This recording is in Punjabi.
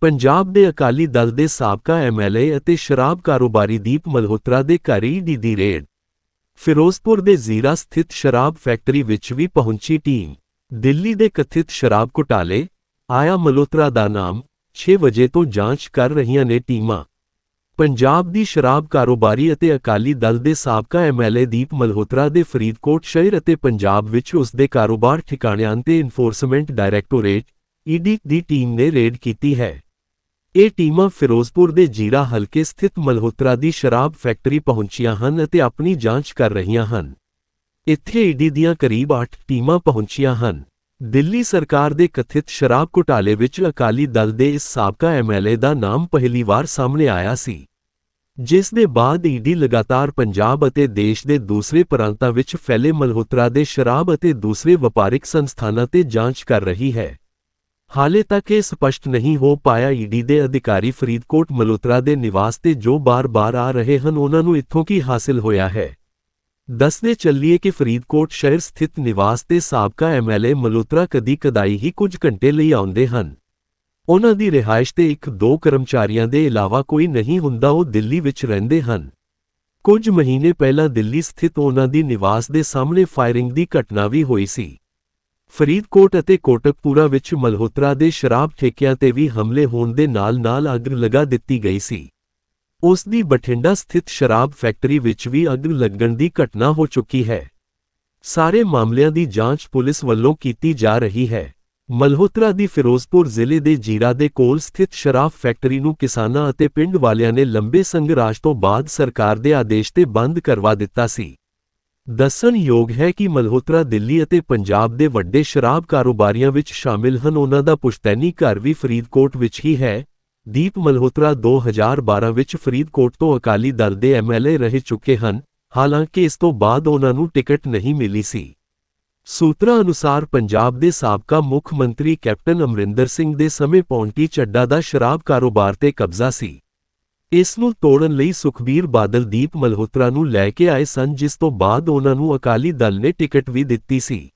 ਪੰਜਾਬ ਦੇ ਅਕਾਲੀ ਦਲ ਦੇ ਸਾਬਕਾ ਐਮਐਲਏ ਅਤੇ ਸ਼ਰਾਬ ਕਾਰੋਬਾਰੀ ਦੀਪ ਮਲਹੋਤਰਾ ਦੇ ਘਰ ਈਡੀ ਦੀ ਰੇਡ। ਫਿਰੋਜ਼ਪੁਰ ਦੇ ਜ਼ੀਰਾ ਸਥਿਤ ਸ਼ਰਾਬ ਫੈਕਟਰੀ ਵਿੱਚ ਵੀ ਪਹੁੰਚੀ ਟੀਮ। ਦਿੱਲੀ ਦੇ ਕਥਿਤ ਸ਼ਰਾਬ ਘੁਟਾਲੇ, ਆਇਆ ਮਲਹੋਤਰਾ ਦਾ ਨਾਮ 6 ਵਜੇ ਤੋਂ ਜਾਂਚ ਕਰ ਰਹੀਆਂ ਨੇ ਟੀਮਾਂ। ਪੰਜਾਬ ਦੀ ਸ਼ਰਾਬ ਕਾਰੋਬਾਰੀ ਅਤੇ ਅਕਾਲੀ ਦਲ ਦੇ ਸਾਬਕਾ ਐਮਐਲਏ ਦੀਪ ਮਲਹੋਤਰਾ ਦੇ ਫਰੀਦਕੋਟ ਸ਼ਹਿਰ ਅਤੇ ਪੰਜਾਬ ਵਿੱਚ ਉਸ ਦੇ ਕਾਰੋਬਾਰ ਠਿਕਾਣਿਆਂ ਤੇ ਇਨਫੋਰਸਮੈਂਟ ਡਾਇਰੈਕਟੋਰੇਟ ਈਡੀ ਦੀ ਟੀਮ ਨੇ ਰੇਡ ਕੀਤੀ ਹੈ। ਇਹ ਟੀਮਾਂ ਫਿਰੋਜ਼ਪੁਰ ਦੇ ਜੀਰਾ ਹਲਕੇ ਸਥਿਤ ਮਲਹੋਤਰਾ ਦੀ ਸ਼ਰਾਬ ਫੈਕਟਰੀ ਪਹੁੰਚੀਆਂ ਹਨ ਅਤੇ ਆਪਣੀ ਜਾਂਚ ਕਰ ਰਹੀਆਂ ਹਨ। ਇੱਥੇ ਈਡੀ ਦੀਆਂ ਕਰੀਬ 8 ਟੀਮਾਂ ਪਹੁੰਚੀਆਂ ਹਨ। ਦਿੱਲੀ ਸਰਕਾਰ ਦੇ ਕਥਿਤ ਸ਼ਰਾਬ ਘੁਟਾਲੇ ਵਿੱਚ ਅਕਾਲੀ ਦਲ ਦੇ ਇਸ ਸਾਬਕਾ ਐਮਐਲਏ ਦਾ ਨਾਮ ਪਹਿਲੀ ਵਾਰ ਸਾਹਮਣੇ ਆਇਆ ਸੀ। ਜਿਸ ਦੇ ਬਾਅਦ ਈਡੀ ਲਗਾਤਾਰ ਪੰਜਾਬ ਅਤੇ ਦੇਸ਼ ਦੇ ਦੂਸਰੇ ਪ੍ਰਾਂਤਾਂ ਵਿੱਚ ਫੈਲੇ ਮਲਹੋਤਰਾ ਦੇ ਸ਼ਰਾਬ ਅਤੇ ਦੂਸਰੇ ਵਪਾਰਿਕ ਸੰਸਥਾਨਾਂ ਤੇ ਜਾਂਚ ਕਰ ਰਹੀ ਹੈ। ਹਾਲੇ ਤੱਕ ਇਹ ਸਪਸ਼ਟ ਨਹੀਂ ਹੋ ਪਾਇਆ ਈਡੀ ਦੇ ਅਧਿਕਾਰੀ ਫਰੀਦਕੋਟ ਮਲਹੋਤਰਾ ਦੇ ਨਿਵਾਸ ਤੇ ਜੋ ਬਾਰ-ਬਾਰ ਆ ਰਹੇ ਹਨ, ਉਹਨਾਂ ਨੂੰ ਇੱਥੋਂ ਕੀ ਹਾਸਿਲ ਹੋਇਆ ਹੈ। ਦੱਸਦੇ ਚੱਲੀਏ ਕਿ ਫਰੀਦਕੋਟ ਸ਼ਹਿਰ ਸਥਿਤ ਨਿਵਾਸ ਤੇ ਸਾਬਕਾ ਐਮਐਲਏ ਮਲਹੋਤਰਾ ਕਦੀ-ਕਦਾਈ ਹੀ ਕੁਝ ਘੰਟੇ ਲਈ ਆਉਂਦੇ ਹਨ। ਉਹਨਾਂ ਦੀ ਰਿਹਾਇਸ਼ ਤੇ ਇੱਕ ਦੋ ਕਰਮਚਾਰੀਆਂ ਦੇ ਇਲਾਵਾ ਕੋਈ ਨਹੀਂ ਹੁੰਦਾ, ਉਹ ਦਿੱਲੀ ਵਿੱਚ ਰਹਿੰਦੇ ਹਨ। ਕੁਝ ਮਹੀਨੇ ਪਹਿਲਾਂ ਦਿੱਲੀ ਸਥਿਤ ਉਹਨਾਂ ਦੀ ਨਿਵਾਸ ਦੇ ਸਾਹਮਣੇ ਫਾਇਰਿੰਗ ਦੀ ਘਟਨਾ ਵੀ ਹੋਈ ਸੀ। ਫਰੀਦਕੋਟ ਅਤੇ ਕੋਟਕਪੂਰਾ ਵਿੱਚ ਮਲਹੋਤਰਾ ਦੇ ਸ਼ਰਾਬ ਠੇਕਿਆਂ ਤੇ ਵੀ ਹਮਲੇ ਹੋਣ ਦੇ ਨਾਲ-ਨਾਲ ਅੱਗ ਲਗਾ ਦਿੱਤੀ ਗਈ ਸੀ। ਉਸ ਦੀ ਬਠਿੰਡਾ ਸਥਿਤ ਸ਼ਰਾਬ ਫੈਕਟਰੀ ਵਿੱਚ ਵੀ ਅੱਗ ਲੱਗਣ ਦੀ ਘਟਨਾ ਹੋ ਚੁੱਕੀ ਹੈ। ਸਾਰੇ ਮਾਮਲਿਆਂ ਦੀ ਜਾਂਚ ਪੁਲਿਸ ਵੱਲੋਂ ਕੀਤੀ ਜਾ ਰਹੀ ਹੈ। ਮਲਹੋਤਰਾ ਦੀ ਫਿਰੋਜ਼ਪੁਰ ਜ਼ਿਲ੍ਹੇ ਦੇ ਜੀਰਾ ਦੇ ਕੋਲ ਸਥਿਤ ਸ਼ਰਾਬ ਫੈਕਟਰੀ ਨੂੰ ਕਿਸਾਨਾਂ ਅਤੇ ਪਿੰਡ ਵਾਲਿਆਂ ਨੇ ਲੰਬੇ ਸੰਘਰਸ਼ ਤੋਂ ਬਾਅਦ ਸਰਕਾਰ ਦੇ ਆਦੇਸ਼ ਤੇ ਬੰਦ ਕਰਵਾ ਦਿੱਤਾ ਸੀ। ਦੱਸਣਯੋਗ ਹੈ ਕਿ ਮਲਹੋਤਰਾ ਦਿੱਲੀ ਅਤੇ ਪੰਜਾਬ ਦੇ ਵੱਡੇ ਸ਼ਰਾਬ ਕਾਰੋਬਾਰੀਆਂ ਵਿੱਚ ਸ਼ਾਮਿਲ ਹਨ। ਉਹਨਾਂ ਦਾ ਪੁਸ਼ਤੈਨੀ ਘਰ ਵੀ ਫਰੀਦਕੋਟ ਵਿੱਚ ਹੀ ਹੈ। ਦੀਪ ਮਲਹੋਤਰਾ 2012 ਵਿੱਚ ਫਰੀਦਕੋਟ ਤੋਂ ਅਕਾਲੀ ਦਲ ਦੇ ਐਮਐਲਏ ਰਹਿ ਚੁੱਕੇ ਹਨ। ਹਾਲਾਂਕਿ ਇਸ ਤੋਂ ਬਾਅਦ ਉਹਨਾਂ ਨੂੰ ਟਿਕਟ ਨਹੀਂ ਮਿਲੀ ਸੀ। ਸੂਤਰਾਂ ਅਨੁਸਾਰ ਪੰਜਾਬ ਦੇ ਸਾਬਕਾ ਮੁੱਖ ਮੰਤਰੀ ਕੈਪਟਨ ਅਮਰਿੰਦਰ ਸਿੰਘ ਦੇ ਸਮੇਂ ਪੌਂਟੀ ਚੱਡਾ ਦਾ ਸ਼ਰਾਬ ਕਾਰੋਬਾਰ ਤੇ ਕਬਜ਼ਾ ਸੀ। ਇਸ ਨੂੰ ਤੋੜਨ ਲਈ ਸੁਖਬੀਰ ਬਾਦਲ ਦੀਪ ਮਲਹੋਤਰਾ ਨੂੰ ਲੈ ਕੇ ਆਏ ਸਨ, ਜਿਸ ਤੋਂ ਬਾਅਦ ਉਹਨਾਂ ਨੂੰ ਅਕਾਲੀ ਦਲ ਨੇ ਟਿਕਟ ਵੀ ਦਿੱਤੀ ਸੀ।